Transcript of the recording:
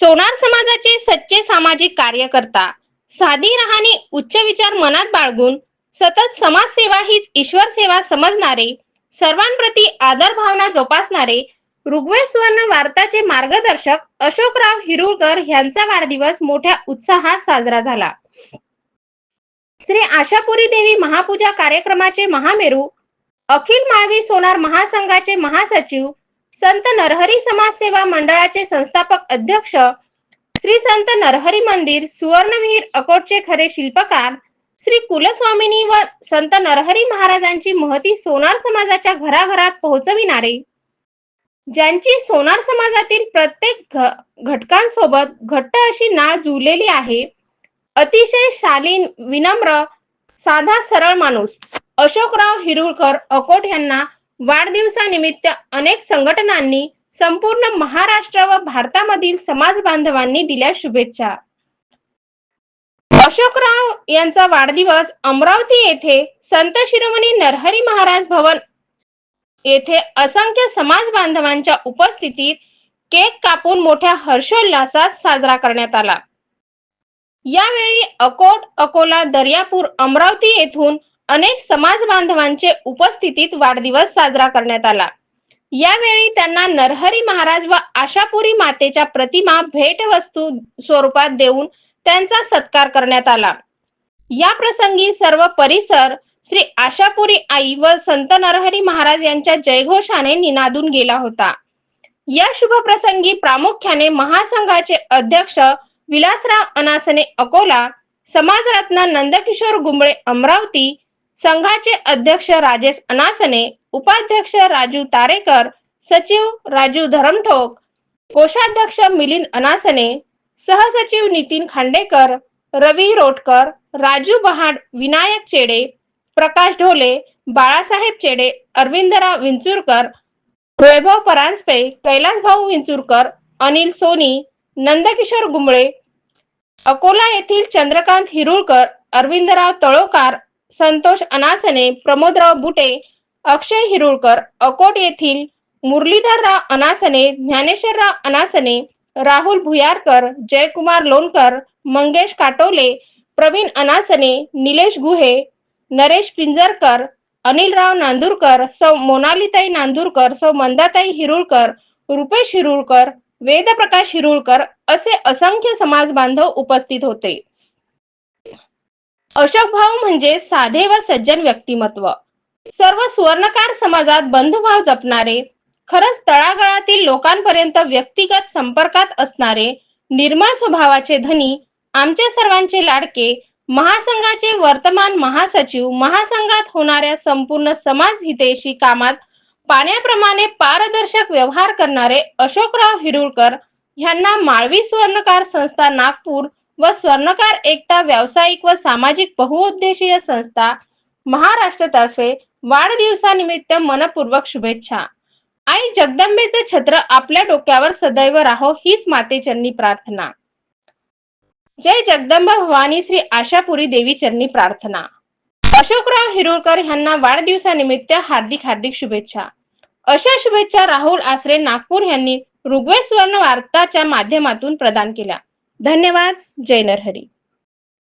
सोनार समाजाचे सच्चे सामाजिक कार्यकर्ता साधी राहणी उच्च विचार मनात बाळगून सतत समाजसेवा हीच ईश्वर सेवा समजणारे सर्वांप्रती आदर भावना जोपासणारे ऋग्वेद सुवर्ण वार्ताचे मार्गदर्शक अशोकराव हिरुळकर यांचा वाढदिवस मोठ्या उत्साहात साजरा झाला. श्री आशापुरी देवी महापूजा कार्यक्रमाचे महामेरू अखिल माळवी सोनार महासंघाचे महासचिव संत नरहरी समाजसेवा मंडळाचे संस्थापक अध्यक्ष श्री संत नरहरी मंदिर सुवर्णविहीर अकोटचे खरे शिल्पकार श्री कुलस्वामिनी व संत नरहरी महाराजांची महती सोनार समाजाच्या घराघरात पोहोचविणारे ज्यांची सोनार समाजातील प्रत्येक घटकांसोबत घट्ट अशी नाळ जुळलेली आहे अतिशय शालीन विनम्र साधा सरळ माणूस अशोकराव हिरुळकर अकोट यांना वाढदिवसानिमित्त अनेक संघटनांनी संपूर्ण महाराष्ट्र व भारतामधील समाज बांधवांनी दिल्या शुभेच्छा. अशोकराव यांचा वाढदिवस अमरावती येथे संत शिरोमणी नरहरी महाराज भवन येथे असंख्य समाज बांधवांच्या उपस्थितीत केक कापून मोठ्या हर्षोल्लासात साजरा करण्यात आला. यावेळी अकोट अकोला दर्यापूर अमरावती येथून अनेक समाज बांधवांचे उपस्थितीत वाढदिवस साजरा करण्यात आला. यावेळी त्यांना नरहरी महाराज व आशापुरी मातेच्या प्रतिमा भेटवस्तू स्वरूपात देऊन त्यांचा सत्कार करण्यात आला. या प्रसंगी सर्व परिसर श्री आशापुरी आई व संत नरहरी महाराज यांच्या जयघोषाने निनादून गेला होता. या शुभ प्रसंगी प्रामुख्याने महासंघाचे अध्यक्ष विलासराव अनासने अकोला समाजरत्न नंदकिशोर गुंबळे अमरावती संघाचे अध्यक्ष राजेश अनासने उपाध्यक्ष राजू तारेकर सचिव राजू धरमठोक कोषाध्यक्ष मिलिंद अनासने सहसचिव नितीन खांडेकर रवी रोटकर राजू बहाड विनायक चेडे प्रकाश ढोले बाळासाहेब चेडे अरविंदराव विंचुरकर वैभव परांजपे कैलास भाऊ विंचुरकर अनिल सोनी नंदकिशोर गुंबळे अकोला येथील चंद्रकांत हिरुळकर अरविंदराव तळोकार संतोष अनासने प्रमोदराव बुटे अक्षय हिरुळकर अकोट येथील मुरलीधरराव अनासने ज्ञानेश्वरराव अनासने राहुल भुयारकर जयकुमार लोणकर मंगेश काटोले प्रवीण अनासने निलेश गुहे नरेश पिंजरकर अनिलराव नांदुरकर सौ मोनालीताई नांदूरकर सौ मंदाताई हिरुळकर रुपेश हिरुळकर वेदप्रकाश हिरुळकर असे असंख्य समाज बांधव उपस्थित होते. अशोक भाऊ म्हणजे साधे व सज्जन व्यक्तिमत्व. सर्व सुवर्णकार समाजात बंधुभाव जपणारे खरंच तळागाळातील लोकांपर्यंत व्यक्तिगत संपर्कात असणारे निर्मळ स्वभावाचे धनी आमचे सर्वांचे लाडके महासंघाचे वर्तमान महासचिव महासंघात होणाऱ्या संपूर्ण समाज हितेशी कामात पाण्याप्रमाणे पारदर्शक व्यवहार करणारे अशोकराव हिरुळकर यांना माळवी स्वर्णकार संस्था नागपूर व स्वर्णकार एकता व्यावसायिक व सामाजिक बहुउद्देशीय संस्था महाराष्ट्रातर्फे वाढदिवसानिमित्त मनपूर्वक शुभेच्छा. आई जगदंबेचे छत्र आपल्या डोक्यावर सदैव राहो हीच मातेचरणी प्रार्थना. जय जगदंबा भवानी श्री आशापुरी देवी चरणी प्रार्थना. अशोकराव हिरुळकर यांना वाढदिवसानिमित्त हार्दिक हार्दिक शुभेच्छा. अशा शुभेच्छा राहुल आसरे नागपूर यांनी ऋग्वेद सुवर्ण वार्ताच्या माध्यमातून प्रदान केल्या. धन्यवाद जय नरहरी.